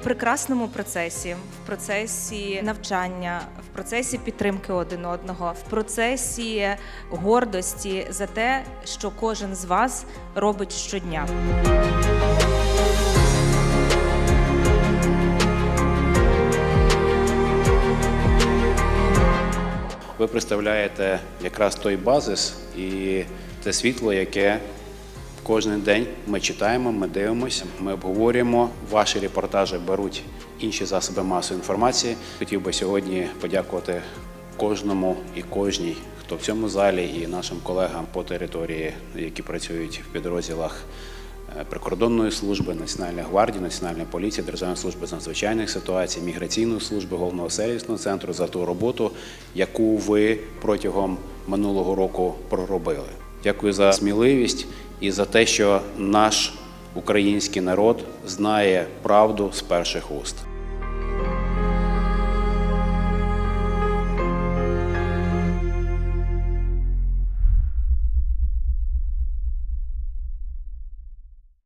в прекрасному процесі, в процесі навчання, в процесі підтримки один одного, в процесі гордості за те, що кожен з вас робить щодня. Ви представляєте якраз той базис і те світло, яке кожен день ми читаємо, ми дивимося, ми обговорюємо. Ваші репортажі беруть інші засоби масової інформації. Хотів би сьогодні подякувати кожному і кожній, хто в цьому залі, і нашим колегам по території, які працюють в підрозділах е, прикордонної служби, Національної гвардії, Національної поліції, Державної служби з надзвичайних ситуацій, міграційної служби, головного сервісного центру за ту роботу, яку ви протягом минулого року проробили. Дякую за сміливість і за те, що наш український народ знає правду з перших уст.